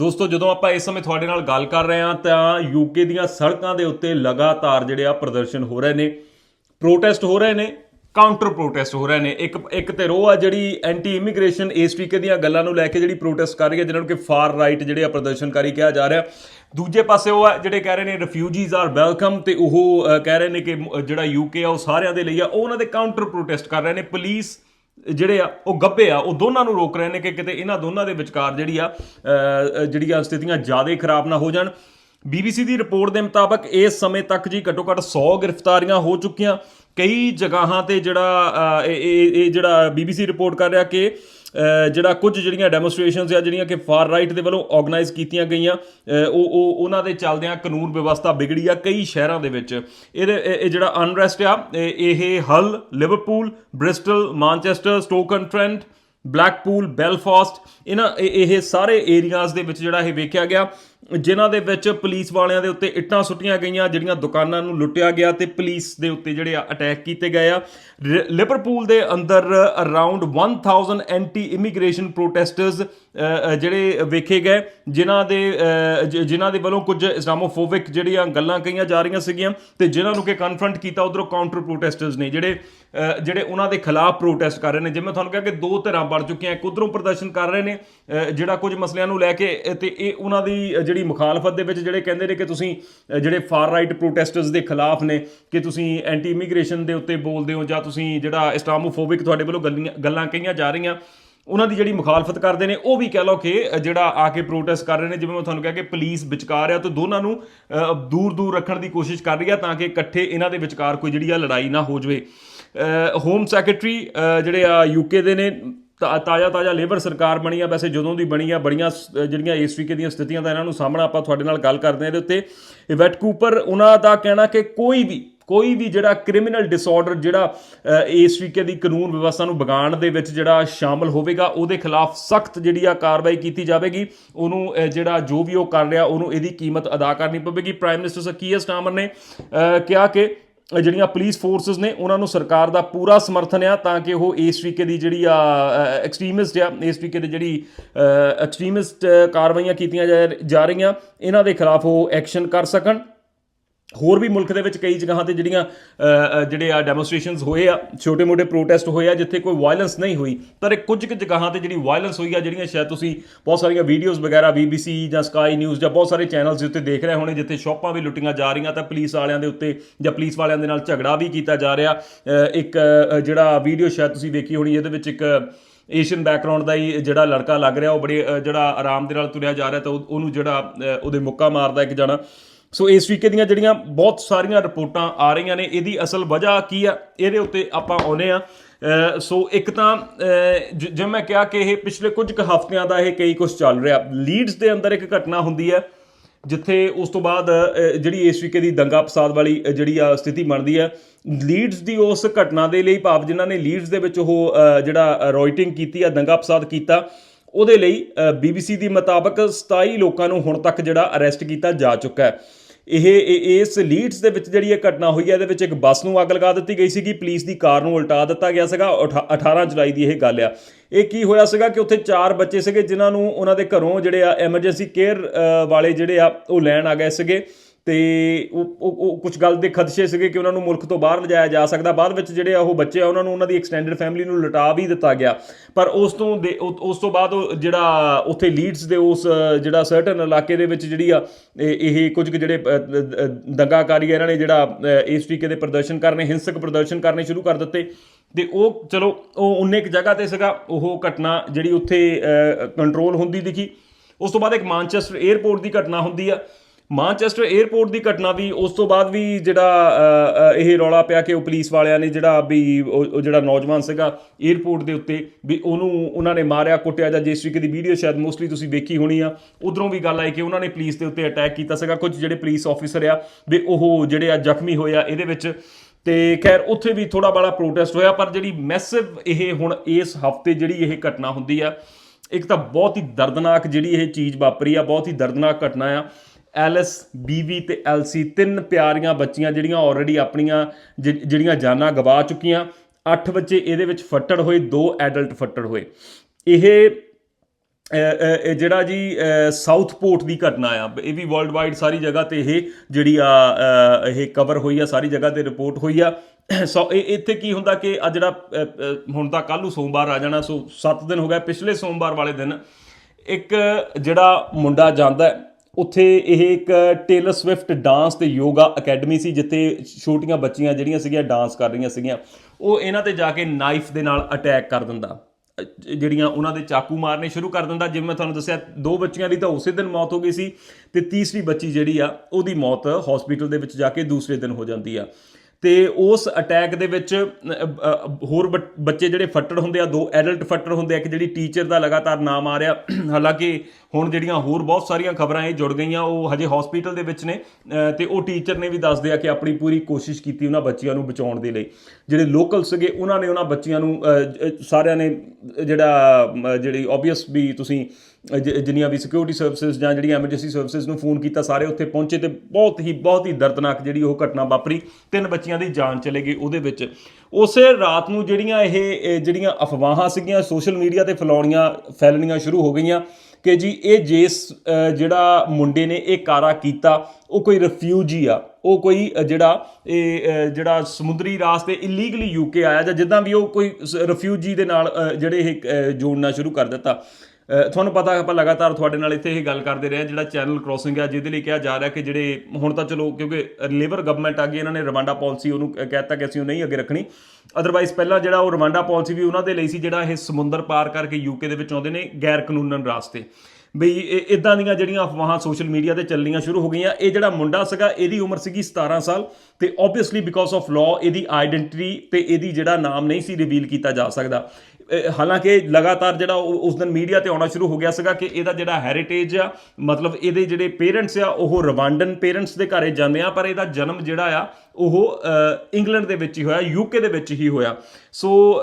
ਦੋਸਤੋ, ਜਦੋਂ ਆਪਾਂ ਇਸ ਸਮੇਂ ਤੁਹਾਡੇ ਨਾਲ ਗੱਲ ਕਰ ਰਹੇ ਹਾਂ, ਤਾਂ ਯੂਕੇ ਦੀਆਂ ਸੜਕਾਂ ਦੇ ਉੱਤੇ ਲਗਾਤਾਰ ਜਿਹੜੇ ਆ ਪ੍ਰਦਰਸ਼ਨ ਹੋ ਰਹੇ ਨੇ। ਪ੍ਰੋਟੈਸਟ ਹੋ ਰਹੇ ਨੇ ਕਾਊਂਟਰ ਪ੍ਰੋਟੈਸਟ ਹੋ ਰਹੇ ਨੇ। ਇੱਕ ਇੱਕ ਤੇ ਰੋ ਆ ਜਿਹੜੀ ਐਂਟੀ ਇਮੀਗ੍ਰੇਸ਼ਨ ਇਸ ਤਰੀਕੇ ਦੀਆਂ ਗੱਲਾਂ ਨੂੰ ਲੈ ਕੇ ਜਿਹੜੀ ਪ੍ਰੋਟੈਸਟ ਕਰ ਰਹੀ ਹੈ ਜਿਹਨਾਂ ਨੂੰ ਕਿ ਫਾਰ ਰਾਈਟ ਜਿਹੜੇ ਆ ਪ੍ਰਦਰਸ਼ਨਕਾਰੀ ਕਿਹਾ ਜਾ ਰਿਹਾ। ਦੂਜੇ ਪਾਸੇ ਉਹ ਆ ਜਿਹੜੇ ਕਹਿ ਰਹੇ ਨੇ ਰਿਫਿਊਜੀਜ਼ ਆਰ ਵੈਲਕਮ ਤੇ ਉਹ ਕਹਿ ਰਹੇ ਨੇ ਕਿ ਮ- ਜਿਹੜਾ ਯੂਕੇ ਆ, ਉਹ ਸਾਰਿਆਂ ਦੇ ਲਈ ਆ। ਉਹ ਉਹਨਾਂ ਦੇ ਕਾਊਂਟਰ ਪ੍ਰੋਟੈਸਟ ਕਰ ਰਹੇ ਨੇ। ਪੁਲਿਸ ਜਿਹੜੇ ਆ ਉਹ ਗੱਭੇ ਆ ਉਹ ਦੋਨਾਂ ਨੂੰ ਰੋਕ ਰਹੇ ਨੇ ਕਿ ਕਿਤੇ ਇਹਨਾਂ ਦੋਨਾਂ ਦੇ ਵਿਚਕਾਰ ਜਿਹੜੀ ਆ ਅ, ਅ, ਜਿਹੜੀਆਂ ਸਥਿਤੀਆਂ ਜ਼ਿਆਦਾ ਖਰਾਬ ਨਾ ਹੋ ਜਾਣ। BBC ਦੀ ਰਿਪੋਰਟ ਦੇ ਮੁਤਾਬਕ ਇਸ ਸਮੇਂ ਤੱਕ ਜੀ ਘੱਟੋ ਘੱਟ 100 ਗ੍ਰਿਫਤਾਰੀਆਂ ਹੋ ਚੁੱਕੀਆਂ। ਕਈ ਜਗ੍ਹਾਵਾਂ ਤੇ ਜਿਹੜਾ ਇਹ- ਇਹ ਇਹ ਜਿਹੜਾ BBC ਰਿਪੋਰਟ ਕਰ ਰਿਹਾ ਕਿ ਜਿਹੜਾ ਕੁਝ ਜਿਹੜੀਆਂ ਡੈਮੋਨਸਟ੍ਰੇਸ਼ਨਸ ਆ, ਜਿਹੜੀਆਂ ਕਿ ਫਾਰ ਰਾਈਟ ਦੇ ਵੱਲੋਂ ਆਰਗੇਨਾਈਜ਼ ਕੀਤੀਆਂ ਗਈਆਂ ਉਹ ਉਹ ਉਹਨਾਂ ਦੇ ਚੱਲਦਿਆਂ ਕਾਨੂੰਨ ਵਿਵਸਥਾ ਵਿਗੜੀ ਆ ਕਈ ਸ਼ਹਿਰਾਂ ਦੇ ਵਿੱਚ। ਇਹਦੇ ਇਹ ਜਿਹੜਾ ਅਨਰੈਸਟ ਆ, ਇਹ ਇਹ Hull Liverpool Bristol Manchester Stoke on Trent Blackpool Belfast ਇਹਨਾਂ ਇਹ ਇਹ ਸਾਰੇ ਏਰੀਆਜ਼ ਦੇ ਵਿੱਚ ਜਿਹੜਾ ਇਹ ਵੇਖਿਆ ਗਿਆ। ਜਿਨ੍ਹਾਂ ਦੇ ਵਿੱਚ ਪੁਲਿਸ ਵਾਲਿਆਂ ਦੇ ਉੱਤੇ ਇੱਟਾਂ ਸੁੱਟੀਆਂ ਗਈਆਂ ਜਿਹੜੀਆਂ ਦੁਕਾਨਾਂ ਨੂੰ ਲੁੱਟਿਆ ਗਿਆ ਤੇ ਪੁਲਿਸ ਦੇ ਉੱਤੇ ਜਿਹੜੇ ਆ ਅਟੈਕ ਕੀਤੇ ਗਏ ਆ। ਰ- ਲਿਵਰਪੂਲ ਦੇ ਅੰਦਰ ਅਰਾਊਂਡ 1000 ਐਂਟੀ ਇਮੀਗ੍ਰੇਸ਼ਨ ਪ੍ਰੋਟੈਸਟਰਸ ਜਿਹੜੇ ਵੇਖੇ ਗਏ ਜਿਨ੍ਹਾਂ ਦੇ ਜਿਨ੍ਹਾਂ ਦੇ ਵੱਲੋਂ ਕੁਝ ਇਸਲਾਮੋਫੋਬਿਕ ਜਿਹੜੀਆਂ ਗੱਲਾਂ ਕਹੀਆਂ ਜਾ ਰਹੀਆਂ ਸੀਗੀਆਂ ਤੇ ਜਿਨ੍ਹਾਂ ਨੂੰ ਕਿ ਕਨਫਰੰਟ ਕੀਤਾ ਉਧਰੋਂ ਕਾਊਂਟਰ ਪ੍ਰੋਟੈਸਟਰਸ ਨੇ ਜਿਹੜੇ ਜਿਹੜੇ ਉਹਨਾਂ ਦੇ ਖਿਲਾਫ ਪ੍ਰੋਟੈਸਟ ਕਰ ਰਹੇ ਨੇ। ਜਿਵੇਂ ਤੁਹਾਨੂੰ ਕਿਹਾ ਕਿ ਦੋ ਧਿਰਾਂ ਬਣ ਚੁੱਕੀਆਂ ਇੱਕ ਉਧਰੋਂ ਪ੍ਰਦਰਸ਼ਨ ਕਰ ਰਹੇ ਨੇ ਜਿਹੜਾ ਕੁਝ ਮਸਲਿਆਂ ਨੂੰ ਲੈ ਕੇ ਅ, ਤੇ ਇਹ ਉਹਨਾਂ ਦੀ ਜਿਹੜੀ ਜਿਹੜੀ ਮੁਖਾਲਫਤ ਦੇ ਵਿੱਚ ਜਿਹੜੇ ਕਹਿੰਦੇ ਨੇ ਕਿ ਤੁਸੀਂ ਜਿਹੜੇ ਫਾਰ ਰਾਈਟ ਪ੍ਰੋਟੈਸਟਰਸ ਦੇ ਖਿਲਾਫ ਨੇ, ਕਿ ਤੁਸੀਂ ਐਂਟੀ ਇਮੀਗ੍ਰੇਸ਼ਨ ਦੇ ਉੱਤੇ ਬੋਲਦੇ ਹੋ ਜਾਂ ਤੁਸੀਂ ਜਿਹੜਾ ਇਸਲਾਮੋਫੋਬਿਕ ਤੁਹਾਡੇ ਵੱਲੋਂ ਗੱਲੀਆਂ- ਗੱਲਾਂ ਕਹੀਆਂ ਜਾ ਰਹੀਆਂ, ਉਹਨਾਂ ਦੀ ਜਿਹੜੀ ਮੁਖਾਲਫਤ ਕਰਦੇ ਨੇ, ਉਹ ਵੀ ਕਹਿ ਲਓ ਕਿ ਜਿਹੜਾ ਆ ਕੇ ਪ੍ਰੋਟੈਸਟ ਕਰ ਰਹੇ ਨੇ, ਜਿਵੇਂ ਮੈਂ ਤੁਹਾਨੂੰ ਕਿਹਾ ਕਿ ਪੁਲਿਸ ਵਿਚਕਾਰ ਆ, ਤੇ ਦੋਨਾਂ ਨੂੰ ਦੂਰ ਦੂਰ ਰੱਖਣ ਦੀ ਕੋਸ਼ਿਸ਼ ਕਰ ਰਹੀ ਆ ਤਾਂ ਕਿ ਇਕੱਠੇ ਇਹਨਾਂ ਦੇ ਵਿਚਕਾਰ ਕੋਈ ਜਿਹੜੀ ਆ ਲੜਾਈ ਨਾ ਹੋ ਜਵੇ। ਹੋਮ ਸੈਕਟਰੀ ਜਿਹੜੇ ਆ ਯੂਕੇ ਦੇ ਨੇ ਤਾਜ਼ਾ ਤਾਜ਼ਾ ਲੇਬਰ ਸਰਕਾਰ ਬਣੀ ਆ, ਵੈਸੇ ਜਦੋਂ ਦੀ ਬਣੀ ਆ, ਬੜੀਆਂ ਸ- ਜਿਹੜੀਆਂ ਇਸ ਤਰੀਕੇ ਦੀਆਂ ਸਥਿਤੀਆਂ ਦਾ ਇਹਨਾਂ ਨੂੰ ਸਾਹਮਣਾ ਆਪਾਂ ਤੁਹਾਡੇ ਨਾਲ ਗੱਲ ਕਰਦੇ ਹਾਂ ਇਹਦੇ ਉੱਤੇ। ਇਵੈਟ ਕੂਪਰ, ਉਹਨਾਂ ਦਾ ਕਹਿਣਾ ਕਿ ਕੋਈ ਵੀ ਕੋਈ ਵੀ ਜਿਹੜਾ ਕ੍ਰਿਮੀਨਲ ਡਿਸਆਰਡਰ ਜਿਹੜਾ ਇਸ ਤਰੀਕੇ ਦੀ ਕਾਨੂੰਨ ਵਿਵਸਥਾ ਨੂੰ ਵਿਗਾੜਨ ਦੇ ਵਿੱਚ ਜਿਹੜਾ ਸ਼ਾਮਲ ਹੋਵੇਗਾ, ਉਹਦੇ ਖਿਲਾਫ ਸਖਤ ਜਿਹੜੀ ਆ ਕਾਰਵਾਈ ਕੀਤੀ ਜਾਵੇਗੀ। ਉਹਨੂੰ ਜਿਹੜਾ ਜੋ ਵੀ ਉਹ ਕਰ ਰਿਹਾ, ਉਹਨੂੰ ਇਹਦੀ ਕੀਮਤ ਅਦਾ ਕਰਨੀ ਪਵੇਗੀ। ਪ੍ਰਾਈਮ ਮਿਨਿਸਟਰ ਸਕੀਅਰ ਸਟਾਮਰ ਨੇ ਕਿਹਾ ਕਿ ਜਿਹੜੀਆਂ ਪੁਲਿਸ ਫੋਰਸਸ ਨੇ, ਉਹਨਾਂ ਨੂੰ ਸਰਕਾਰ ਦਾ ਪੂਰਾ ਸਮਰਥਨ ਆ ਤਾਂ ਕਿ ਉਹ ਇਸ ਤਰੀਕੇ ਦੀ ਜਿਹੜੀ ਆ ਐਕਸਟ੍ਰੀਮਿਸਟ ਆ, ਇਸ ਤਰੀਕੇ ਦੀ ਜਿਹੜੀ ਐਕਸਟ੍ਰੀਮਿਸਟ ਕਾਰਵਾਈਆਂ ਕੀਤੀਆਂ ਜਾ- ਜਾ ਰਹੀਆਂ। ਇਹਨਾਂ ਦੇ ਖਿਲਾਫ ਉਹ ਐਕਸ਼ਨ ਕਰ ਸਕਣ। ਹੋਰ ਵੀ ਮੁਲਕ ਦੇ ਵਿੱਚ ਕਈ ਜਗ੍ਹਾ ਤੇ ਜਿਹੜੀਆਂ ਜਿਹੜੇ ਆ ਡੈਮੋਨਸਟ੍ਰੇਸ਼ਨਸ ਹੋਏ ਆ ਛੋਟੇ-ਮੋਟੇ ਪ੍ਰੋਟੈਸਟ ਹੋਏ ਆ, ਜਿੱਥੇ ਕੋਈ ਵਾਇਲੈਂਸ ਨਹੀਂ ਹੋਈ, ਪਰ ਇਹ ਕੁਝ ਕੁ ਜਗ੍ਹਾਵਾਂ ਤੇ ਜਿਹੜੀ ਵਾਇਲੈਂਸ ਹੋਈ ਆ, ਜਿਹੜੀਆਂ ਸ਼ਾਇਦ ਤੁਸੀਂ ਬਹੁਤ ਸਾਰੀਆਂ ਵੀਡੀਓਜ਼ ਵਗੈਰਾ BBC ਜਾਂ ਸਕਾਈ ਨਿਊਜ਼ ਜਾਂ ਬਹੁਤ ਸਾਰੇ ਚੈਨਲਸ ਦੇ ਉੱਤੇ ਦੇਖ ਰਹੇ ਹੋਣੇ, ਜਿੱਥੇ ਸ਼ਾਪਾਂ ਵੀ ਲੁੱਟੀਆਂ ਜਾ ਰਹੀਆਂ, ਤਾਂ ਪੁਲਿਸ ਵਾਲਿਆਂ ਦੇ ਉੱਤੇ ਜਾਂ ਪੁਲਿਸ ਵਾਲਿਆਂ ਦੇ ਨਾਲ ਝਗੜਾ ਵੀ ਕੀਤਾ ਜਾ ਰਿਹਾ। ਇੱਕ ਜਿਹੜਾ ਵੀਡੀਓ ਸ਼ਾਇਦ ਤੁਸੀਂ ਵੇਖੀ ਹੋਣੀ, ਇਹਦੇ ਵਿੱਚ ਇੱਕ ਏਸ਼ੀਅਨ ਬੈਕਗ੍ਰਾਉਂਡ ਦਾ ਹੀ ਜਿਹੜਾ ਲੜਕਾ ਲੱਗ ਰਿਹਾ, ਉਹ ਬੜੇ ਜਿਹੜਾ ਆਰਾਮ ਦੇ ਨਾਲ ਤੁਰਿਆ ਜਾ ਰਿਹਾ, ਤਾਂ ਉਹਨੂੰ ਜਿਹੜਾ ਉਹਦੇ ਮੁੱਕਾ ਮਾਰਦਾ ਇੱਕ ਜਣਾ। ਸੋ ਇਸ ਤਰੀਕੇ ਦੀਆਂ ਜਿਹੜੀਆਂ ਬਹੁਤ ਸਾਰੀਆਂ ਰਿਪੋਰਟਾਂ ਆ ਰਹੀਆਂ ਨੇ, ਇਹਦੀ ਅਸਲ ਵਜ੍ਹਾ ਕੀ ਆ? ਇਹਦੇ ਉੱਤੇ ਆਪਾਂ ਆਉਨੇ ਆ ਸੋ ਇੱਕ ਤਾਂ ਜ- ਜਿਵੇਂ ਮੈਂ ਕਿਹਾ ਕਿ ਇਹ ਪਿਛਲੇ ਕੁਝ ਕੁ ਹਫ਼ਤਿਆਂ ਦਾ ਇਹ ਕਈ ਕੁਝ ਚੱਲ ਰਿਹਾ। ਲੀਡਸ ਦੇ ਅੰਦਰ ਇੱਕ ਘਟਨਾ ਹੁੰਦੀ ਹੈ, ਜਿੱਥੇ ਉਸ ਤੋਂ ਬਾਅਦ ਜਿਹੜੀ ਇਸ ਤਰੀਕੇ ਦੀ ਦੰਗਾ ਫਸਾਦ ਵਾਲੀ ਜਿਹੜੀ ਆ ਸਥਿਤੀ ਬਣਦੀ ਹੈ ਲੀਡਸ ਦੀ ਉਸ ਘਟਨਾ ਦੇ ਲਈ ਭਾਵ ਜਿਨ੍ਹਾਂ ਨੇ ਲੀਡਸ ਦੇ ਵਿੱਚ ਉਹ ਜਿਹੜਾ ਰੋਇਟਿੰਗ ਕੀਤੀ ਆ, ਦੰਗਾ ਫਸਾਦ ਕੀਤਾ ਉਹਦੇ ਲਈ BBC ਦੀ ਮੁਤਾਬਕ 27 ਲੋਕਾਂ ਨੂੰ ਹੁਣ ਤੱਕ ਜਿਹੜਾ ਅਰੈਸਟ ਕੀਤਾ ਜਾ ਚੁੱਕਾ ਹੈ। ਇਹ, ਇਹ- ਇਸ ਲੀਡਸ ਦੇ ਵਿੱਚ ਜਿਹੜੀ ਇਹ ਘਟਨਾ ਹੋਈ ਹੈ, ਇਹਦੇ ਵਿੱਚ ਇੱਕ ਬੱਸ ਨੂੰ ਅੱਗ ਲਗਾ ਦਿੱਤੀ ਗਈ ਸੀਗੀ, ਪੁਲਿਸ ਦੀ ਕਾਰ ਨੂੰ ਉਲਟਾ ਦਿੱਤਾ ਗਿਆ ਸੀਗਾ। ਅਠਾ- 18 ਜੁਲਾਈ ਦੀ ਇਹ ਗੱਲ ਆ। ਇਹ ਕੀ ਹੋਇਆ ਸੀਗਾ ਕਿ ਉੱਥੇ ਚਾਰ ਬੱਚੇ ਸੀਗੇ, ਜਿਨ੍ਹਾਂ ਨੂੰ ਉਹਨਾਂ ਦੇ ਘਰੋਂ ਜਿਹੜੇ ਆ ਐਮਰਜੈਂਸੀ ਕੇਅਰ ਵਾਲੇ ਜਿਹੜੇ ਆ, ਉਹ ਲੈਣ ਆ ਗਏ ਸੀਗੇ। ਤੇ ਉਹ ਉਹ- ਉਹ ਕੁਝ ਗੱਲ ਦੇ ਖਦਸ਼ੇ ਸੀਗੇ ਕਿ ਉਹਨਾਂ ਨੂੰ ਮੁਲਕ ਤੋਂ ਬਾਹਰ ਲਿਜਾਇਆ ਜਾ ਸਕਦਾ। ਬਾਅਦ ਵਿੱਚ ਜਿਹੜੇ ਆ ਉਹ ਬੱਚੇ ਆ ਉਹਨਾਂ ਨੂੰ ਉਹਨਾਂ ਦੀ ਐਕਸਟੈਂਡਡ ਫੈਮਿਲੀ ਨੂੰ ਲਟਾ ਵੀ ਦਿੱਤਾ ਗਿਆ। ਪਰ ਉਸ ਤੋਂ ਦੇ- ਉਹ- ਉਸ ਤੋਂ ਬਾਅਦ ਉਹ ਜਿਹੜਾ ਉੱਥੇ ਲੀਡਸ ਦੇ ਉਸ ਜਿਹੜਾ ਸਰਟਨ ਇਲਾਕੇ ਦੇ ਵਿੱਚ ਜਿਹੜੀ ਆ ਇਹ ਇਹ ਕੁਝ ਕੁ ਜਿਹੜੇ ਦੰਗਾਕਾਰੀ ਆ, ਇਹਨਾਂ ਨੇ ਜਿਹੜਾ ਇਸ ਤਰੀਕੇ ਦੇ ਪ੍ਰਦਰਸ਼ਨ ਕਰਨੇ ਹਿੰਸਕ ਪ੍ਰਦਰਸ਼ਨ ਕਰਨੇ ਸ਼ੁਰੂ ਕਰ ਦਿੱਤੇ। ਤੇ ਉਹ ਚਲੋ ਉਹ ਉਨੇ ਇੱਕ ਜਗ੍ਹਾ ਤੇ ਸੀਗਾ ਉਹ ਘਟਨਾ ਜਿਹੜੀ ਉੱਥੇ ਕੰਟਰੋਲ ਹੁੰਦੀ ਦਿਖੀ। ਉਸ ਤੋਂ ਬਾਅਦ ਇੱਕ ਮਾਨਚੈਸਟਰ 에ਅਰਪੋਰਟ ਦੀ ਘਟਨਾ ਹੁੰਦੀ ਆ। ਮਾਨਚੈਸਟਰ 에ਅਰਪੋਰਟ ਦੀ ਘਟਨਾ ਵੀ, ਉਸ ਤੋਂ ਬਾਅਦ ਵੀ ਜਿਹੜਾ ਇਹ ਰੌਲਾ ਪਿਆ ਕਿ ਉਹ ਪੁਲਿਸ ਵਾਲਿਆਂ ਨੇ ਜਿਹੜਾ ਵੀ ਉਹ ਉਹ ਜਿਹੜਾ ਨੌਜਵਾਨ ਸੀਗਾ 에ਅਰਪੋਰਟ ਦੇ ਉੱਤੇ, ਵੀ ਉਹਨੂੰ, ਉਹਨਾਂ ਨੇ ਮਾਰਿਆ, ਕੁੱਟਿਆ ਜਾਂ ਜਿਸ ਤਰੀਕੇ ਦੀ ਵੀਡੀਓ ਸ਼ਾਇਦ ਮੋਸਟਲੀ ਤੁਸੀਂ ਵੇਖੀ ਹੋਣੀ ਆ, ਉਧਰੋਂ ਵੀ ਗੱਲ ਆਈ ਕਿ ਉਹਨਾਂ ਨੇ ਪੁਲਿਸ ਦੇ ਉੱਤੇ ਅਟੈਕ ਕੀਤਾ ਸੀਗਾ। ਕੁਝ ਜਿਹੜੇ ਪੁਲਿਸ ਆਫੀਸਰ ਆ, ਵੀ ਉਹ ਜਿਹੜੇ ਆ ਜ਼ਖਮੀ ਹੋਏ ਆ ਇਹਦੇ ਵਿੱਚ। ਤੇ ਖੈਰ, ਉੱਥੇ ਵੀ ਥੋੜਾ ਬੜਾ ਪ੍ਰੋਟੈਸਟ ਹੋਇਆ, ਪਰ ਜਿਹੜੀ ਮੈਸਿਵ ਇਹ ਹੁਣ ਇਸ ਹਫ਼ਤੇ ਜਿਹੜੀ ਇਹ ਘਟਨਾ ਹੁੰਦੀ ਆ, ਇੱਕ ਤਾਂ ਬਹੁਤ ਹੀ ਦਰਦਨਾਕ ਜਿਹੜੀ ਇਹ ਚੀਜ਼ ਵਾਪਰੀ ਆ, ਬਹੁਤ ਹੀ ਦਰਦਨਾਕ ਘਟਨਾ ਆ। ਐਲਿਸ ਬੀਵੀ ਤੇ ਐਲਸੀ ਤਿੰਨ ਪਿਆਰੀਆਂ ਬੱਚੀਆਂ ਜਿਹੜੀਆਂ ਆਲਰੇਡੀ ਆਪਣੀਆਂ ਜਿ- ਜਿਹੜੀਆਂ ਜਾਨਾਂ ਗਵਾ ਚੁੱਕੀਆਂ। ਅੱਠ ਬੱਚੇ ਇਹਦੇ ਵਿੱਚ ਫੱਟੜ ਹੋਏ ਦੋ ਐਡਲਟ ਫੱਟੜ ਹੋਏ। ਇਹ ਜਿਹੜਾ ਜੀ ਸਾਊਥ ਪੋਰਟ ਦੀ ਘਟਨਾ ਆ। ਇਹ ਵੀ ਵਰਲਡ ਵਾਈਡ ਸਾਰੀ ਜਗ੍ਹਾ ਤੇ ਇਹ ਜਿਹੜੀ ਆ ਇਹ ਕਵਰ ਹੋਈ ਆ ਸਾਰੀ ਜਗ੍ਹਾ ਤੇ ਰਿਪੋਰਟ ਹੋਈ ਆ। ਸੋ ਇਹ ਇੱਥੇ ਕੀ ਹੁੰਦਾ ਕਿ ਆ ਜਿਹੜਾ ਹੁਣ ਤਾਂ ਕੱਲ੍ਹ ਨੂੰ ਸੋਮਵਾਰ ਆ ਜਾਣਾ ਸੋ 7 ਦਿਨ ਹੋ ਗਿਆ ਪਿਛਲੇ ਸੋਮਵਾਰ ਵਾਲੇ ਦਿਨ ਇੱਕ ਜਿਹੜਾ ਮੁੰਡਾ ਜਾਂਦਾ ਹੈ, ਉੱਥੇ ਇਹ ਇੱਕ ਟੇਲਰ ਸਵਿਫਟ ਡਾਂਸ ਤੇ ਯੋਗਾ ਅਕੈਡਮੀ ਸੀ, ਜਿੱਥੇ ਛੋਟੀਆਂ ਬੱਚੀਆਂ ਜਿਹੜੀਆਂ ਸੀਗੀਆਂ ਡਾਂਸ ਕਰ ਰਹੀਆਂ ਸੀਗੀਆਂ। ਉਹ ਇਹਨਾਂ ਤੇ ਜਾ ਕੇ ਨਾਈਫ ਦੇ ਨਾਲ ਅਟੈਕ ਕਰ ਦਿੰਦਾ। ਜਿਹੜੀਆਂ ਉਹਨਾਂ ਦੇ ਚਾਕੂ ਮਾਰਨੇ ਸ਼ੁਰੂ ਕਰ ਦਿੰਦਾ। ਜਿਵੇਂ ਮੈਂ ਤੁਹਾਨੂੰ ਦੱਸਿਆ, ਦੋ ਬੱਚੀਆਂ ਦੀ ਤਾਂ ਉਸੇ ਦਿਨ ਮੌਤ ਹੋ ਗਈ ਸੀ ਤੇ ਤੀਸਰੀ ਬੱਚੀ ਜਿਹੜੀ ਆ, ਉਹਦੀ ਮੌਤ ਹਸਪੀਟਲ ਦੇ ਵਿੱਚ ਜਾ ਕੇ ਦੂਸਰੇ ਦਿਨ ਹੋ ਜਾਂਦੀ ਆ। ਤੇ ਉਸ ਅਟੈਕ ਦੇ ਵਿੱਚ ਹੋਰ ਬੱਚ- ਬੱਚੇ ਜਿਹੜੇ ਫੱਟੜ ਹੁੰਦੇ ਆ ਦੋ ਐਡਲਟ ਫੱਟੜ ਹੁੰਦੇ ਆ ਇੱਕ ਜਿਹੜੀ ਟੀਚਰ ਦਾ ਲਗਾਤਾਰ ਨਾਮ ਆ ਰਿਹਾ। ਹਾਲਾਂਕਿ ਹੁਣ ਜਿਹੜੀਆਂ ਹੋਰ ਬਹੁਤ ਸਾਰੀਆਂ ਖਬਰਾਂ ਇਹ ਜੁੜ ਗਈਆਂ ਉਹ ਹਜੇ ਹਸਪੀਟਲ ਦੇ ਵਿੱਚ ਨੇ ਅ, ਤੇ ਉਹ ਟੀਚਰ ਨੇ ਵੀ ਦੱਸਦੇ ਆ ਕਿ ਆਪਣੀ ਪੂਰੀ ਕੋਸ਼ਿਸ਼ ਕੀਤੀ ਉਹਨਾਂ ਬੱਚਿਆਂ ਨੂੰ ਬਚਾਉਣ ਦੇ ਲਈ। ਜਿਹੜੇ ਲੋਕਲ ਸੀਗੇ ਉਹਨਾਂ ਨੇ ਉਹਨਾਂ ਬੱਚਿਆਂ ਨੂੰ ਸਾਰਿਆਂ ਨੇ ਜਿਹੜਾ ਜਿਹੜੀ ਆਬਵੀਅਸ ਵੀ ਤੁਸੀਂ ਜਿੰਨੀਆਂ ਵੀ ਸਿਕਿਉਰਿਟੀ ਸਰਵਿਸਿਜ਼ ਜਾਂ ਜਿਹੜੀਆਂ ਐਮਰਜੈਂਸੀ ਸਰਵਿਸਿਜ਼ ਨੂੰ ਫੋਨ ਕੀਤਾ, ਸਾਰੇ ਉੱਥੇ ਪਹੁੰਚੇ ਤੇ ਬਹੁਤ ਹੀ ਬਹੁਤ ਹੀ ਦਰਦਨਾਕ ਜਿਹੜੀ ਉਹ ਘਟਨਾ ਵਾਪਰੀ। ਤਿੰਨ ਬੱਚਿਆਂ ਦੀ ਜਾਨ ਚਲੇ ਗਈ ਉਹਦੇ ਵਿੱਚ। ਉਸੇ ਰਾਤ ਨੂੰ ਜਿਹੜੀਆਂ ਇਹ ਜਿਹੜੀਆਂ ਅਫਵਾਹਾਂ ਸੀਗੀਆਂ ਸੋਸ਼ਲ ਮੀਡੀਆ ਤੇ ਫੈਲਾਉਣੀਆਂ, ਫੈਲਣੀਆਂ ਸ਼ੁਰੂ ਹੋ ਗਈਆਂ ਕਿ ਜੀ ਇਹ ਜੇਸ ਜਿਹੜਾ ਮੁੰਡੇ ਨੇ ਇਹ ਕਾਰਾ ਕੀਤਾ, ਉਹ ਕੋਈ ਰਿਫਿਊਜੀ ਆ। ਉਹ ਕੋਈ ਜਿਹੜਾ ਇਹ ਜਿਹੜਾ ਸਮੁੰਦਰੀ ਰਾਸਤੇ ਇਲੀਗਲੀ ਯੂਕੇ ਆਇਆ ਜਾਂ ਜਿੱਦਾਂ ਵੀ ਉਹ ਕੋਈ ਰਿਫਿਊਜੀ ਦੇ ਨਾਲ ਜਿਹੜੇ ਇਹ ਜੋੜਨਾ ਸ਼ੁਰੂ ਕਰ ਦਿੱਤਾ। ਤੁਹਾਨੂੰ ਪਤਾ ਆਪਾਂ ਲਗਾਤਾਰ ਤੁਹਾਡੇ ਨਾਲ ਇੱਥੇ ਇਹ ਗੱਲ ਕਰਦੇ ਰਹੇ ਹਾਂ, ਜਿਹੜਾ ਚੈਨਲ ਕ੍ਰੋਸਿੰਗ ਆ, ਜਿਹਦੇ ਲਈ ਕਿਹਾ ਜਾ ਰਿਹਾ ਕਿ ਜਿਹੜੇ ਹੁਣ ਤਾਂ ਚਲੋ ਕਿਉਂਕਿ ਲੇਬਰ ਗਵਰਨਮੈਂਟ ਆ ਗਈ, ਇਹਨਾਂ ਨੇ ਰਵਾਂਡਾ ਪਾਲਿਸੀ ਉਹਨੂੰ ਕ- ਕਹਿ ਦਿੱਤਾ ਕਿ ਅਸੀਂ ਉਹ ਨਹੀਂ ਅੱਗੇ ਰੱਖਣੀ। ਅਦਰਵਾਈਜ਼ ਪਹਿਲਾਂ ਜਿਹੜਾ ਉਹ ਰਵਾਂਡਾ ਪਾਲਿਸੀ ਵੀ ਉਹਨਾਂ ਦੇ ਲਈ ਸੀ, ਜਿਹੜਾ ਇਹ ਸਮੁੰਦਰ ਪਾਰ ਕਰਕੇ ਯੂਕੇ ਦੇ ਵਿੱਚ ਆਉਂਦੇ ਨੇ ਗੈਰ ਕਾਨੂੰਨਨ ਰਾਸਤੇ। ਬਈ ਇਹ ਇਦਾਂ ਦੀਆਂ ਜਿਹੜੀਆਂ ਅਫਵਾਹਾਂ ਸੋਸ਼ਲ ਮੀਡੀਆ ਤੇ ਚੱਲਣੀਆਂ ਸ਼ੁਰੂ ਹੋ ਗਈਆਂ, ਇਹ ਜਿਹੜਾ ਮੁੰਡਾ ਸੀਗਾ, ਇਹਦੀ ਉਮਰ ਸੀਗੀ 17 ਸਾਲ ਤੇ ਆਬਵੀਅਸਲੀ ਬਿਕੋਜ਼ ਆਫ ਲਾਅ ਇਹਦੀ ਆਇਡੈਂਟੀਟੀ ਤੇ ਇਹਦੀ ਜਿਹੜਾ ਨਾਮ ਨਹੀਂ ਸੀ ਰਿਵੀਲ ਕੀਤਾ ਜਾ ਸਕਦਾ। ਹਾਲਾਂਕਿ ਲਗਾਤਾਰ ਜਿਹੜਾ ਉਹ- ਉਸ ਦਿਨ ਮੀਡੀਆ ਤੇ ਆਉਣਾ ਸ਼ੁਰੂ ਹੋ ਗਿਆ ਸੀਗਾ ਕਿ ਇਹਦਾ ਜਿਹੜਾ ਹੈਰੀਟੇਜ ਆ, ਮਤਲਬ ਇਹਦੇ ਜਿਹੜੇ ਪੇਰੈਂਟਸ ਆ, ਉਹ ਰਵਾਂਡਨ ਪੇਰੈਂਟਸ ਦੇ ਘਰੇ ਜੰਮਿਆ ਪਰ ਇਹਦਾ ਜਨਮ ਜਿਹੜਾ ਆ, ਉਹ ਇੰਗਲੈਂਡ ਦੇ ਵਿੱਚ ਹੀ ਹੋਇਆ ਯੂਕੇ ਦੇ ਵਿੱਚ ਹੀ ਹੋਇਆ। ਸੋ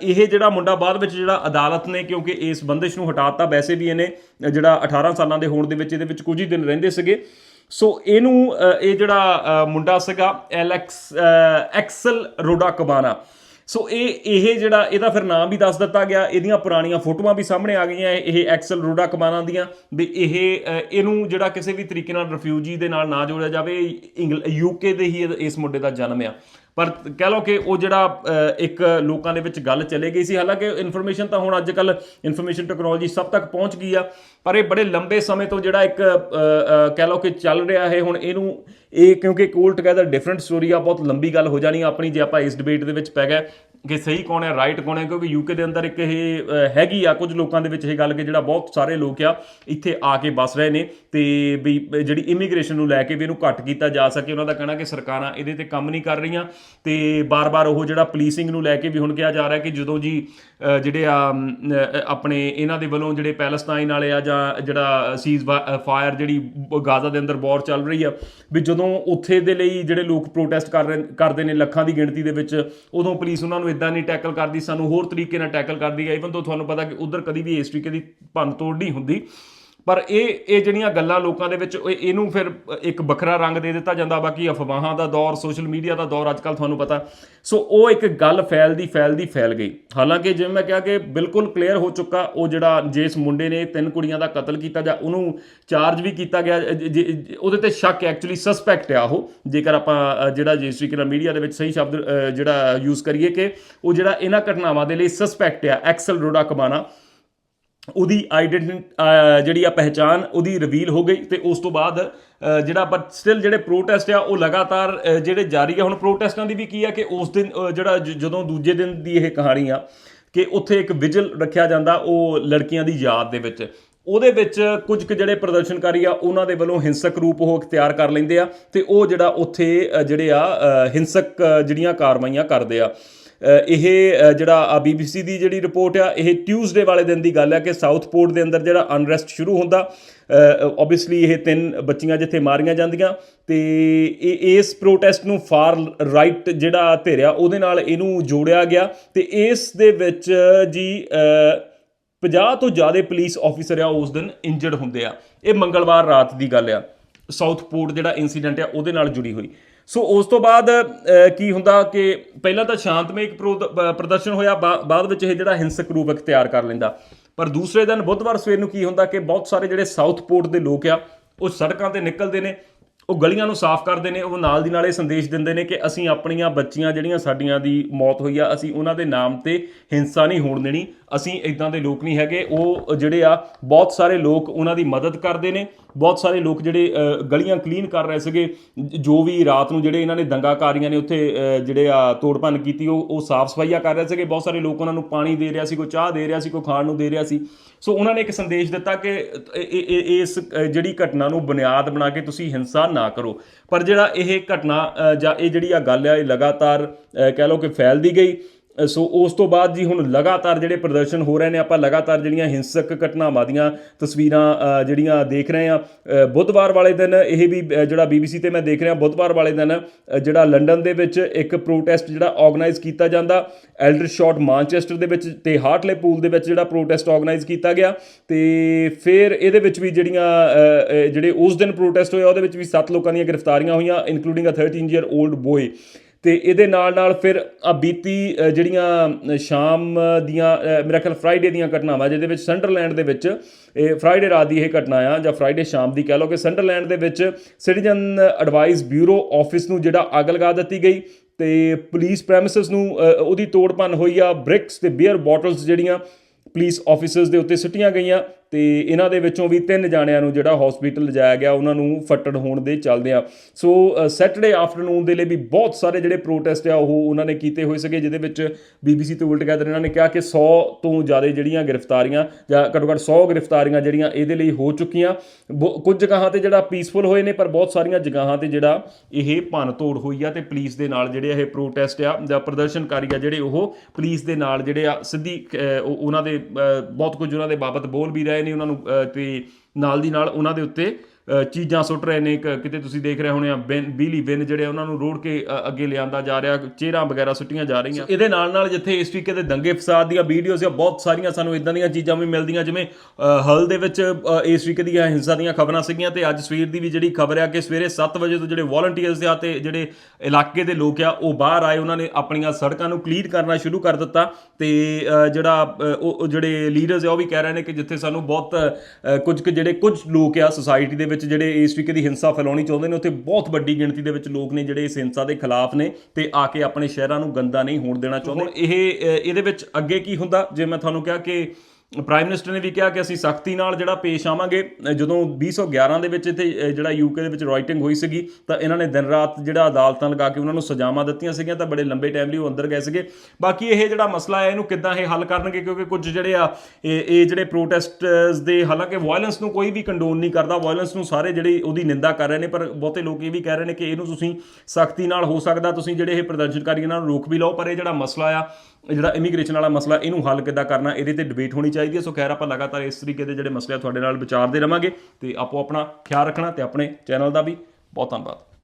ਇਹ ਜਿਹੜਾ ਮੁੰਡਾ ਬਾਅਦ ਵਿੱਚ ਜਿਹੜਾ ਅਦਾਲਤ ਨੇ, ਕਿਉਂਕਿ ਇਸ ਬੰਦਿਸ਼ ਨੂੰ ਹਟਾਤਾ, ਵੈਸੇ ਵੀ ਇਹਨੇ ਜਿਹੜਾ 18 ਸਾਲਾਂ ਦੇ ਹੋਣ ਦੇ ਵਿੱਚ ਇਹਦੇ ਵਿੱਚ ਕੁਝ ਹੀ ਦਿਨ ਰਹਿੰਦੇ ਸੀਗੇ। ਸੋ ਇਹਨੂੰ ਇਹ ਜਿਹੜਾ ਮੁੰਡਾ ਸੀਗਾ ਐਲੈਕਸ ਐਕਸਲ ਰੋਡਾ ਕਬਾਨਾ ਸੋ ਇਹ ਇਹ ਜਿਹੜਾ, ਇਹਦਾ ਫਿਰ ਨਾਮ ਵੀ ਦੱਸ ਦਿੱਤਾ ਗਿਆ, ਇਹਦੀਆਂ ਪੁਰਾਣੀਆਂ ਫੋਟੋਆਂ ਵੀ ਸਾਹਮਣੇ ਆ ਗਈਆਂ, ਇਹ- ਐਕਸਲ ਰੋਡਾ ਕਮਾਨਾਂ ਦੀਆਂ, ਵੀ ਇਹ ਇਹਨੂੰ ਜਿਹੜਾ ਕਿਸੇ ਵੀ ਤਰੀਕੇ ਨਾਲ ਰਿਫਿਊਜੀ ਦੇ ਨਾਲ ਨਾ ਜੋੜਿਆ ਜਾਵੇ, ਇੰਗਲ ਯੂਕੇ ਦੇ ਹੀ ਇਸ ਮੁੰਡੇ ਦਾ ਜਨਮ ਆ। ਪਰ ਕਹਿ ਲਓ ਕਿ ਉਹ ਜਿਹੜਾ ਇੱਕ ਲੋਕਾਂ ਦੇ ਵਿੱਚ ਗੱਲ ਚਲੇ ਗਈ ਸੀ, ਹਾਲਾਂਕਿ ਇਨਫੋਰਮੇਸ਼ਨ ਤਾਂ ਹੁਣ ਅੱਜ ਕੱਲ ਇਨਫੋਰਮੇਸ਼ਨ ਟੈਕਨੋਲੋਜੀ ਸਭ ਤੱਕ ਪਹੁੰਚ ਗਈ ਆ, ਪਰ ਇਹ ਬੜੇ ਲੰਬੇ ਸਮੇਂ ਤੋਂ ਜਿਹੜਾ ਇੱਕ ਕਹਿ ਲਓ ਕਿ ਚੱਲ ਰਿਹਾ ਹੈ, ਹੁਣ ਇਹਨੂੰ, ਇਹ ਕਿਉਂਕਿ ਕੋਲ ਟੁਗੇਦਰ ਡਿਫਰੈਂਟ ਸਟੋਰੀ ਆ, ਬਹੁਤ ਲੰਬੀ ਗੱਲ ਹੋ ਜਾਣੀ ਆ ਆਪਣੀ, ਜੇ ਆਪਾਂ ਇਸ ਡਿਬੇਟ ਦੇ ਵਿੱਚ ਪੈ ਗਏ। ਕਿ ਸਹੀ ਕੌਣ ਹੈ ਰਾਈਟ ਕੌਣ ਹੈ, ਕਿਉਂਕਿ ਯੂਕੇ ਦੇ ਅੰਦਰ ਇੱਕ ਇਹ ਹੈਗੀ ਆ ਕੁਝ ਲੋਕਾਂ ਦੇ ਵਿੱਚ ਇਹ ਗੱਲ ਕਿ ਜਿਹੜਾ ਬਹੁਤ ਸਾਰੇ ਲੋਕ ਆ, ਇੱਥੇ ਆ ਕੇ ਬਸ ਰਹੇ ਨੇ ਤੇ ਵੀ ਜਿਹੜੀ ਇਮੀਗ੍ਰੇਸ਼ਨ ਨੂੰ ਲੈ ਕੇ ਵੀ ਇਹਨੂੰ ਘੱਟ ਕੀਤਾ ਜਾ ਸਕੇ, ਉਹਨਾਂ ਦਾ ਕਹਿਣਾ ਕਿ ਸਰਕਾਰਾਂ ਇਹਦੇ ਤੇ ਕੰਮ ਨਹੀਂ ਕਰ ਰਹੀਆਂ ਤੇ ਬਾਰ-ਬਾਰ ਉਹ ਜਿਹੜਾ ਪੁਲਿਸਿੰਗ ਨੂੰ ਲੈ ਕੇ ਵੀ ਹੁਣ ਕਿਹਾ ਜਾ ਰਿਹਾ ਕਿ ਜਦੋਂ ਜੀ ਜਿਹੜੇ ਆ ਆਪਣੇ ਇਹਨਾਂ ਦੇ ਵੱਲੋਂ ਜਿਹੜੇ ਪੈਲਸਤਾਈਨ ਵਾਲੇ ਆ ਜਾਂ ਜਿਹੜਾ ਸੀਜ਼ ਫਾਇਰ ਜਿਹੜੀ ਗਾਜ਼ਾ ਦੇ ਅੰਦਰ ਵਾਰ ਚੱਲ ਰਹੀ ਆ, ਵੀ ਜਦੋਂ ਉੱਥੇ ਦੇ ਲਈ ਜਿਹੜੇ ਲੋਕ ਪ੍ਰੋਟੈਸਟ ਕਰ ਰਹੇ, ਕਰਦੇ ਨੇ ਲੱਖਾਂ ਦੀ ਗਿਣਤੀ ਦੇ ਵਿੱਚ, ਉਦੋਂ ਪੁਲਿਸ ਉਹਨਾਂ ਨੂੰ ਇਦਾਂ ਨਹੀਂ ਟੈਕਲ ਕਰਦੀ, ਸਾਨੂੰ ਹੋਰ ਤਰੀਕੇ ਨਾਲ ਟੈਕਲ ਕਰਦੀ ਹੈ ਇਵਨ ਤੋਂ ਤੁਹਾਨੂੰ ਪਤਾ ਕਿ ਉਧਰ ਕਦੀ ਵੀ ਇਸ ਤਰੀਕੇ ਦੀ ਭੰਨ ਤੋੜ ਨਹੀਂ ਹੁੰਦੀ। ਪਰ ਇਹ ਇਹ ਜਿਹੜੀਆਂ ਗੱਲਾਂ ਲੋਕਾਂ ਦੇ ਵਿੱਚ ਇਹ- ਇਹਨੂੰ ਫਿਰ ਇੱਕ ਵੱਖਰਾ ਰੰਗ ਦੇ ਦਿੱਤਾ ਜਾਂਦਾ ਬਾਕੀ ਅਫਵਾਹਾਂ ਦਾ ਦੌਰ ਸੋਸ਼ਲ ਮੀਡੀਆ ਦਾ ਦੌਰ ਅੱਜਕੱਲ ਤੁਹਾਨੂੰ ਪਤਾ। ਸੋ ਉਹ ਇੱਕ ਗੱਲ ਫੈਲਦੀ ਫੈਲਦੀ ਫੈਲ ਗਈ। ਹਾਲਾਂਕਿ ਜਿਵੇਂ ਮੈਂ ਕਿਹਾ ਕਿ ਬਿਲਕੁਲ ਕਲੀਅਰ ਹੋ ਚੁੱਕਾ ਉਹ ਜਿਹੜਾ ਜਿਸ ਮੁੰਡੇ ਨੇ ਤਿੰਨ ਕੁੜੀਆਂ ਦਾ ਕਤਲ ਕੀਤਾ ਜਾਂ ਉਹਨੂੰ ਚਾਰਜ ਵੀ ਕੀਤਾ ਗਿਆ ਅ, ਉਹਦੇ ਤੇ ਸ਼ੱਕ ਐਕਚੁਅਲੀ ਸਸਪੈਕਟ ਆ ਉਹ। ਜੇਕਰ ਆਪਾਂ ਜਿਹੜਾ ਜਿਸ ਤਰੀਕੇ ਨਾਲ ਮੀਡੀਆ ਦੇ ਵਿੱਚ ਸਹੀ ਸ਼ਬਦ ਜਿਹੜਾ ਯੂਜ਼ ਕਰੀਏ ਕਿ ਉਹ ਜਿਹੜਾ ਇਹਨਾਂ ਘਟਨਾਵਾਂ ਦੇ ਲਈ ਸਸਪੈਕਟ ਆ ਐਕਸਲ ਰੋਡਾ ਕਮਾਨਾ ਉਹਦੀ ਆਈਡੈਂਟੀ ਜਿਹੜੀ ਆ ਪਹਿਚਾਨ ਉਹਦੀ ਰਿਵੀਲ ਹੋ ਗਈ ਤੇ ਉਸ ਤੋਂ ਬਾਅਦ ਜਿਹੜਾ ਬਟ ਸਟਿਲ ਜਿਹੜੇ ਪ੍ਰੋਟੈਸਟ ਆ, ਉਹ ਲਗਾਤਾਰ ਜਿਹੜੇ ਜਾਰੀ ਆ, ਹੁਣ ਪ੍ਰੋਟੈਸਟਾਂ ਦੀ ਵੀ ਕੀ ਆ ਕਿ ਉਸ ਦਿਨ ਜਿਹੜਾ ਜਦੋਂ ਦੂਜੇ ਦਿਨ ਦੀ ਇਹ ਕਹਾਣੀ ਆ, ਕਿ ਉੱਥੇ ਇੱਕ ਵਿਜਲ ਰੱਖਿਆ ਜਾਂਦਾ ਉਹ ਲੜਕੀਆਂ ਦੀ ਯਾਦ ਦੇ ਵਿੱਚ। ਉਹਦੇ ਵਿੱਚ ਕੁਝ ਕੁ ਜਿਹੜੇ ਪ੍ਰਦਰਸ਼ਨਕਾਰੀ ਆ, ਉਹਨਾਂ ਦੇ ਵੱਲੋਂ ਹਿੰਸਕ ਰੂਪ ਉਹ ਇਖਤਿਆਰ ਕਰ ਲੈਂਦੇ ਆ ਤੇ ਉਹ ਜਿਹੜਾ ਉੱਥੇ ਜਿਹੜੇ ਆ ਹਿੰਸਕ ਜਿਹੜੀਆਂ ਕਾਰਵਾਈਆਂ ਕਰਦੇ ਆ। ਇਹ ਅ, ਜਿਹੜਾ ਆ BBC ਦੀ ਜਿਹੜੀ ਰਿਪੋਰਟ ਆ ਇਹ ਟਿਊਜ਼ਡੇ ਵਾਲੇ ਦਿਨ ਦੀ ਗੱਲ ਆ ਕਿ ਸਾਊਥ ਪੋਰਟ ਦੇ ਅੰਦਰ ਜਿਹੜਾ ਅਨਰੈਸਟ ਸ਼ੁਰੂ ਹੁੰਦਾ ਆਬਵੀਅਸਲੀ ਇਹ ਤਿੰਨ ਬੱਚੀਆਂ ਜਿੱਥੇ ਮਾਰੀਆਂ ਜਾਂਦੀਆਂ ਤੇ ਇਹ ਇਸ ਪ੍ਰੋਟੈਸਟ ਨੂੰ ਫਾਰ ਰਾਈਟ ਜਿਹੜਾ ਧਿਰਿਆ ਉਹਦੇ ਨਾਲ ਇਹਨੂੰ ਜੋੜਿਆ ਗਿਆ ਤੇ ਇਸ ਦੇ ਵਿੱਚ ਜੀ ਅ, 50 ਤੋਂ ਜ਼ਿਆਦਾ ਪੁਲਿਸ ਆਫੀਸਰ ਆ ਉਸ ਦਿਨ ਇੰਜਰਡ ਹੁੰਦੇ ਆ। ਇਹ ਮੰਗਲਵਾਰ ਰਾਤ ਦੀ ਗੱਲ ਆ। ਸਾਊਥ ਪੋਰਟ ਜਿਹੜਾ ਇਨਸੀਡੈਂਟ ਆ ਉਹਦੇ ਨਾਲ ਜੁੜੀ ਹੋਈ। ਸੋ ਉਸ ਤੋਂ ਬਾਅਦ ਕੀ ਹੁੰਦਾ ਕਿ ਪਹਿਲਾਂ ਤਾਂ ਸ਼ਾਂਤਮਈ ਇੱਕ ਪ੍ਰੋ- ਪ੍ਰਦਰਸ਼ਨ ਹੋਇਆ, ਬਾ- ਬਾਅਦ ਵਿੱਚ ਇਹ ਜਿਹੜਾ ਹਿੰਸਕ ਰੂਪ ਇਖਤਿਆਰ ਕਰ ਲੈਂਦਾ। ਪਰ ਦੂਸਰੇ ਦਿਨ ਬੁੱਧਵਾਰ ਸਵੇਰ ਨੂੰ ਕੀ ਹੁੰਦਾ ਕਿ ਬਹੁਤ ਸਾਰੇ ਜਿਹੜੇ ਸਾਊਥ ਪੋਰਟ ਦੇ ਲੋਕ ਆ, ਉਹ ਸੜਕਾਂ ਤੇ ਨਿਕਲਦੇ ਨੇ ਉਹ ਗਲੀਆਂ ਨੂੰ ਸਾਫ਼ ਕਰਦੇ ਨੇ, ਉਹ ਨਾਲ ਦੀ ਨਾਲ ਇਹ ਸੰਦੇਸ਼ ਦਿੰਦੇ ਨੇ ਕਿ ਅਸੀਂ ਆਪਣੀਆਂ ਬੱਚੀਆਂ ਜਿਹੜੀਆਂ ਸਾਡੀਆਂ ਦੀ ਮੌਤ ਹੋਈ ਆ, ਅਸੀਂ ਉਹਨਾਂ ਦੇ ਨਾਮ ਤੇ ਹਿੰਸਾ ਨਹੀਂ ਹੋਣ ਦੇਣੀ, ਅਸੀਂ ਇਦਾਂ ਦੇ ਲੋਕ ਨਹੀਂ ਹੈਗੇ, ਉਹ ਜਿਹੜੇ ਆ, ਬਹੁਤ ਸਾਰੇ ਲੋਕ ਉਹਨਾਂ ਦੀ ਮਦਦ ਕਰਦੇ ਨੇ, ਬਹੁਤ ਸਾਰੇ ਲੋਕ ਜਿਹੜੇ ਗਲੀਆਂ ਕਲੀਨ ਕਰ ਰਹੇ ਸੀਗੇ, ਜੋ ਵੀ ਰਾਤ ਨੂੰ ਜਿਹੜੇ ਇਹਨਾਂ ਨੇ ਦੰਗਾਕਾਰੀਆਂ ਨੇ ਉੱਥੇ ਜਿਹੜੇ ਆ ਤੋੜਪੰਨ ਕੀਤੀ, ਉਹ ਉਹ ਸਾਫ਼ ਸਫਾਈਆਂ ਕਰ ਰਹੇ ਸੀਗੇ, ਬਹੁਤ ਸਾਰੇ ਲੋਕ ਉਹਨਾਂ ਨੂੰ ਪਾਣੀ ਦੇ ਰਿਹਾ ਸੀ, ਕੋਈ ਚਾਹ ਦੇ ਰਿਹਾ ਸੀ, ਕੋਈ ਖਾਣ ਨੂੰ ਦੇ ਰਿਹਾ ਸੀ। ਸੋ ਉਹਨਾਂ ਨੇ ਇੱਕ ਸੰਦੇਸ਼ ਦਿੱਤਾ ਕਿ ਇਸ ਜਿਹੜੀ ਘਟਨਾ ਨੂੰ ਬੁਨਿਆਦ ਬਣਾ ਕੇ ਤੁਸੀਂ ਹਿੰਸਾ ਨਾ ਕਰੋ। ਪਰ ਜਿਹੜਾ ਇਹ ਘਟਨਾ ਜਾਂ ਇਹ ਜਿਹੜੀ ਆ ਗੱਲ ਆ, ਇਹ ਲਗਾਤਾਰ ਕਹਿ ਲਓ ਕਿ ਫੈਲਦੀ ਗਈ ਸੋ ਉਸ ਤੋਂ ਬਾਅਦ ਜੀ ਹੁਣ ਲਗਾਤਾਰ ਜਿਹੜੇ ਪ੍ਰਦਰਸ਼ਨ ਹੋ ਰਹੇ ਨੇ ਆਪਾਂ ਲਗਾਤਾਰ ਜਿਹੜੀਆਂ ਹਿੰਸਕ ਘਟਨਾਵਾਂ ਦੀਆਂ ਤਸਵੀਰਾਂ ਜਿਹੜੀਆਂ ਦੇਖ ਰਹੇ ਆ ਬੁੱਧਵਾਰ ਵਾਲੇ ਦਿਨ ਇਹ ਵੀ ਅ, ਜਿਹੜਾ BBC ਤੇ ਮੈਂ ਦੇਖ ਰਿਹਾ ਬੁੱਧਵਾਰ ਵਾਲੇ ਦਿਨ ਜਿਹੜਾ ਲੰਡਨ ਦੇ ਵਿੱਚ ਇੱਕ ਪ੍ਰੋਟੈਸਟ ਜਿਹੜਾ ਆਰਗੇਨਾਈਜ਼ ਕੀਤਾ ਜਾਂਦਾ ਐਲਡਰ ਸ਼ਾਟ ਮਾਂਚੈਸਟਰ ਦੇ ਵਿੱਚ ਤੇ ਹਾਰਟਲੇ ਪੂਲ ਦੇ ਵਿੱਚ ਜਿਹੜਾ ਪ੍ਰੋਟੈਸਟ ਆਰਗੇਨਾਈਜ਼ ਕੀਤਾ ਗਿਆ ਤੇ ਫਿਰ ਇਹਦੇ ਵਿੱਚ ਵੀ ਜਿਹੜੀਆਂ ਜਿਹੜੇ ਉਸ ਦਿਨ ਪ੍ਰੋਟੈਸਟ ਹੋਇਆ ਉਹਦੇ ਵਿੱਚ ਵੀ 7 ਲੋਕਾਂ ਦੀਆਂ ਗ੍ਰਿਫਤਾਰੀਆਂ ਹੋਈਆਂ ਇਨਕਲੂਡਿੰਗ ਅ 13 ਈਅਰ 올ਡ ਬੋਏ ਤੇ ਇਹਦੇ ਨਾਲ ਨਾਲ ਫਿਰ ਆ ਬੀਤੀ ਜਿਹੜੀਆਂ ਸ਼ਾਮ ਦੀਆਂ ਮੇਰਾ ਖਿਆਲ ਫਰਾਈਡੇ ਦੀਆਂ ਘਟਨਾਵਾਂ, ਜਿਹਦੇ ਵਿੱਚ ਸੰਡਰਲੈਂਡ ਦੇ ਵਿੱਚ, ਇਹ ਫਰਾਈਡੇ ਰਾਤ ਦੀ ਇਹ ਘਟਨਾ ਆ, ਜਾਂ ਫਰਾਈਡੇ ਸ਼ਾਮ ਦੀ ਕਹਿ ਲਓ ਕਿ ਸੰਡਰਲੈਂਡ ਦੇ ਵਿੱਚ ਸਿਟੀਜ਼ਨ ਐਡਵਾਈਸ ਬਿਊਰੋ ਆਫਿਸ ਨੂੰ ਜਿਹੜਾ ਅੱਗ ਲਗਾ ਦਿੱਤੀ ਗਈ ਤੇ ਪੁਲਿਸ ਪ੍ਰੈਮਿਸਸ ਨੂੰ ਉਹਦੀ ਤੋੜ ਭੰਨ ਹੋਈ ਆ ਬ੍ਰਿਕਸ ਤੇ ਬੀਅਰ ਬੋਟਲਸ ਜਿਹੜੀਆਂ ਪੁਲਿਸ ਆਫੀਸਰਸ ਦੇ ਉੱਤੇ ਸਿੱਟੀਆਂ ਗਈਆਂ। ਤੇ ਇਹਨਾਂ ਦੇ ਵਿੱਚੋਂ ਵੀ ਤਿੰਨ ਜਾਣਿਆਂ ਨੂੰ ਜਿਹੜਾ ਹਸਪੀਟਲ ਲਿਜਾਇਆ ਗਿਆ, ਉਹਨਾਂ ਨੂੰ ਫੱਟੜ ਹੋਣ ਦੇ ਚੱਲਦਿਆਂ ਸੋ ਸੈਟਰਡੇ ਆਫਟਰਨੂਨ ਦੇ ਲਈ ਵੀ ਬਹੁਤ ਸਾਰੇ ਜਿਹੜੇ ਪ੍ਰੋਟੈਸਟ ਆ, ਉਹ ਉਹਨਾਂ ਨੇ ਕੀਤੇ ਹੋਏ ਸੀਗੇ, ਜਿਹਦੇ ਵਿੱਚ ਬੀਬੀਸੀ ਤੇ ਉਲਟ ਗੈਦਰ ਇਹਨਾਂ ਨੇ ਕਿਹਾ ਕਿ 100 ਤੋਂ ਜ਼ਿਆਦਾ ਜਿਹੜੀਆਂ ਗ੍ਰਿਫਤਾਰੀਆਂ, ਜਾਂ ਘੱਟੋ ਘੱਟ 100 ਗ੍ਰਿਫਤਾਰੀਆਂ ਜਿਹੜੀਆਂ ਇਹਦੇ ਲਈ ਹੋ ਚੁੱਕੀਆਂ। ਬਹੁ- ਕੁਝ ਜਗ੍ਹਾਵਾਂ ਤੇ ਜਿਹੜਾ ਪੀਸਫੁਲ ਹੋਏ ਨੇ, ਪਰ ਬਹੁਤ ਸਾਰੀਆਂ ਜਗ੍ਹਾਵਾਂ ਤੇ ਜਿਹੜਾ ਇਹ ਭੰਨ ਤੋੜ ਹੋਈ ਆ, ਤੇ ਪੁਲਿਸ ਦੇ ਨਾਲ ਜਿਹੜੇ ਇਹ ਪ੍ਰੋਟੈਸਟ ਆ, ਜਾਂ ਪ੍ਰਦਰਸ਼ਨਕਾਰੀ ਆ, ਜਿਹੜੇ ਉਹ ਪੁਲਿਸ ਦੇ ਨਾਲ ਜਿਹੜੇ ਆ, ਸਿੱਧੀ ਉਹਨਾਂ ਦੇ ਬਹੁਤ ਕੁਝ ਉਹਨਾਂ ਦੇ ਬਾਬਤ ਬੋਲ ਵੀ ਰਹੇ ਨੇ ਉਹਨਾਂ ਨੂੰ ਅਹ, ਤੇ ਨਾਲ ਦੀ ਨਾਲ ਉਹਨਾਂ ਦੇ ਉੱਤੇ ਚੀਜ਼ਾਂ ਸੁੱਟ ਰਹੇ ਨੇ, ਕ- ਕਿਤੇ ਤੁਸੀਂ ਦੇਖ ਰਹੇ ਹੋਣੇ ਆ, ਬਿਨ, ਬਿਜਲੀ ਬਿਨ ਜਿਹੜੇ ਆ, ਉਹਨਾਂ ਨੂੰ ਰੋੜ ਕੇ ਅੱਗੇ ਲਿਆਂਦਾ ਜਾ ਰਿਹਾ, ਚਿਹਰਾ ਵਗੈਰਾ ਸੁੱਟੀਆਂ ਜਾ ਰਹੀਆਂ। ਇਹਦੇ ਨਾਲ ਨਾਲ ਜਿੱਥੇ ਇਸ ਤਰੀਕੇ ਦੇ ਦੰਗੇ ਫਸਾਦ ਦੀਆਂ ਵੀਡੀਓਜ਼ ਆ, ਬਹੁਤ ਸਾਰੀਆਂ ਸਾਨੂੰ ਇਦਾਂ ਦੀਆਂ ਚੀਜ਼ਾਂ ਵੀ ਮਿਲਦੀਆਂ, ਜਿਵੇਂ ਹਲ ਦੇ ਵਿੱਚ ਇਸ ਤਰੀਕੇ ਦੀਆਂ ਹਿੰਸਾ ਦੀਆਂ ਖਬਰਾਂ ਸੀਗੀਆਂ ਤੇ ਅੱਜ ਸਵੇਰ ਦੀ ਵੀ ਜਿਹੜੀ ਖਬਰ ਆ ਕਿ ਸਵੇਰੇ 7 ਵਜੇ ਤੋਂ ਜਿਹੜੇ ਵਾਲੰਟੀਅਰਸ ਆ ਤੇ ਜਿਹੜੇ ਇਲਾਕੇ ਦੇ ਲੋਕ ਆ, ਉਹ ਬਾਹਰ ਆਏ, ਉਹਨਾਂ ਨੇ ਆਪਣੀਆਂ ਸੜਕਾਂ ਨੂੰ ਕਲੀਅਰ ਕਰਨਾ ਸ਼ੁਰੂ ਕਰ ਦਿੱਤਾ ਤੇ ਜਿਹੜਾ ਉਹ ਜਿਹੜੇ ਲੀਡਰਸ ਆ, ਉਹ ਵੀ ਕਹਿ ਰਹੇ ਨੇ ਕਿ ਜਿੱਥੇ ਸਾਨੂੰ ਬਹੁਤ ਕੁਝ ਕੁ ਜਿਹੜੇ ਕੁਝ ਲੋਕ ਆ ਸੁਸਾਇਟੀ ਦੇ ਵਿੱਚ ਜਿਹੜੇ ਇਸ ਤਰੀਕੇ ਦੀ ਹਿੰਸਾ ਫੈਲਾਉਣੀ ਚਾਹੁੰਦੇ ਨੇ ਉੱਥੇ ਬਹੁਤ ਵੱਡੀ ਗਿਣਤੀ ਦੇ ਵਿੱਚ ਲੋਕ ਨੇ ਜਿਹੜੇ ਇਸ ਹਿੰਸਾ ਦੇ ਖਿਲਾਫ ਨੇ ਤੇ ਆ ਕੇ ਆਪਣੇ ਸ਼ਹਿਰਾਂ ਨੂੰ ਗੰਦਾ ਨਹੀਂ ਹੋਣ ਦੇਣਾ ਚਾਹੁੰਦੇ। ਇਹ ਇਹਦੇ ਵਿੱਚ ਅੱਗੇ ਕੀ ਹੁੰਦਾ? ਜੇ ਮੈਂ ਤੁਹਾਨੂੰ ਕਿਹਾ ਕਿ ਪ੍ਰਾਈਮ ਮਿਨਿਸਟਰ ਨੇ ਵੀ ਕਿਹਾ ਕਿ ਅਸੀਂ ਸਖਤੀ ਨਾਲ ਜਿਹੜਾ ਪੇਸ਼ ਆਵਾਂਗੇ। ਅ, ਜਦੋਂ 2011 ਦੇ ਵਿੱਚ ਇੱਥੇ ਅ, ਜਿਹੜਾ ਯੂਕੇ ਦੇ ਵਿੱਚ ਰਾਈਟਿੰਗ ਹੋਈ ਸੀਗੀ ਤਾਂ ਇਹਨਾਂ ਨੇ ਦਿਨ ਰਾਤ ਜਿਹੜਾ ਅਦਾਲਤਾਂ ਲਗਾ ਕੇ ਉਹਨਾਂ ਨੂੰ ਸਜ਼ਾਵਾਂ ਦਿੱਤੀਆਂ ਸੀਗੀਆਂ ਤਾਂ ਬੜੇ ਲੰਬੇ ਟਾਈਮ ਲਈ ਉਹ ਅੰਦਰ ਗਏ ਸੀਗੇ। ਬਾਕੀ ਇਹ ਜਿਹੜਾ ਮਸਲਾ ਹੈ ਇਹਨੂੰ ਕਿੱਦਾਂ ਇਹ ਹੱਲ ਕਰਨਗੇ? ਕਿਉਂਕਿ ਕੁਝ ਜਿਹੜੇ ਆ ਇਹ ਇਹ ਜਿਹੜੇ ਪ੍ਰੋਟੈਸਟਰਸ ਦੇ ਹਾਲਾਂਕਿ ਵਾਇਲੈਂਸ ਨੂੰ ਕੋਈ ਵੀ ਕੰਡੋਨ ਨਹੀਂ ਕਰਦਾ ਵਾਇਲੈਂਸ ਨੂੰ ਸਾਰੇ ਜਿਹੜੇ ਉਹਦੀ ਨਿੰਦਾ ਕਰ ਰਹੇ ਨੇ ਪਰ ਬਹੁਤੇ ਲੋਕ ਇਹ ਵੀ ਕਹਿ ਰਹੇ ਨੇ ਕਿ ਇਹਨੂੰ ਤੁਸੀਂ ਸਖਤੀ ਨਾਲ ਹੋ ਸਕਦਾ ਤੁਸੀਂ ਜਿਹੜੇ ਇਹ ਪ੍ਰਦਰਸ਼ਨਕਾਰੀ ਇਹਨਾਂ ਨੂੰ ਰੋਕ ਵੀ ਲਓ ਪਰ ਇਹ ਜਿਹੜਾ ਮਸਲਾ ਆ ਜਿਹੜਾ ਇਮੀਗ੍ਰੇਸ਼ਨ ਵਾਲਾ ਮਸਲਾ, ਇਹਨੂੰ ਹੱਲ ਕਿੱਦਾਂ ਕਰਨਾ, ਇਹਦੇ ਤੇ ਡਿਬੇਟ ਹੋਣੀ ਚਾਹੀਦੀ ਹੈ। ਸੋ ਖੈਰ, ਆਪਾਂ ਲਗਾਤਾਰ ਇਸ ਤਰੀਕੇ ਦੇ ਜਿਹੜੇ ਮਸਲੇ ਆ, ਤੁਹਾਡੇ ਨਾਲ ਵਿਚਾਰਦੇ ਰਵਾਂਗੇ ਤੇ ਆਪੋ ਆਪਣਾ ਖਿਆਲ ਰੱਖਣਾ ਤੇ ਆਪਣੇ ਚੈਨਲ ਦਾ ਵੀ ਬਹੁਤ ਧੰਨਵਾਦ।